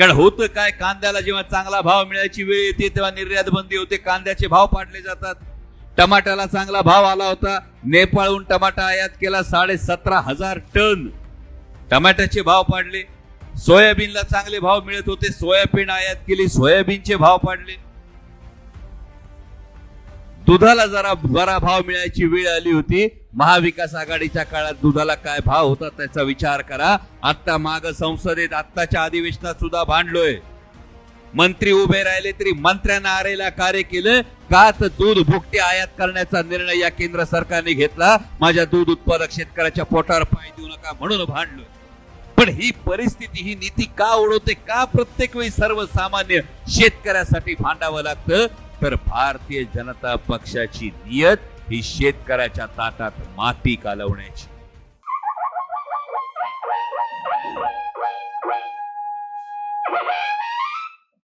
कारण होतं काय कांद्याला जेव्हा चांगला भाव मिळायची वेळ येते तेव्हा निर्यात बंदी होते कांद्याचे भाव पाडले जातात. टमाट्याला चांगला भाव आला होता नेपाळहून टमाटा आयात केला साडे सतरा हजार टन. टमाट्याचे भाव पाडले. सोयाबीनला चांगले भाव मिळत होते सोयाबीन आयात केली सोयाबीनचे भाव पाडले. दुधाला जरा बरा भाव मिळायची वेळ आली होती. महाविकास आघाडीच्या काळात दुधाला काय भाव होता त्याचा विचार करा. आता माग संसदेत आत्ताच्या अधिवेशनात सुद्धा भांडलोय. मंत्री उभे राहिले तरी मंत्र्यांना आरेला कार्य केलं. का तर दूध भुकटे आयात करण्याचा निर्णय या केंद्र सरकारने घेतला. माझ्या दूध उत्पादक शेतकऱ्याच्या पोटावर पाय देऊ नका म्हणून भांडलोय. पण ही परिस्थिती ही नीती का ओढवते? का प्रत्येक वेळी सर्वसामान्य शेतकऱ्यासाठी भांडावं लागतं? तर भारतीय जनता पक्षाची नियत ही शेतकऱ्याच्या ताटात माती कालवण्याची.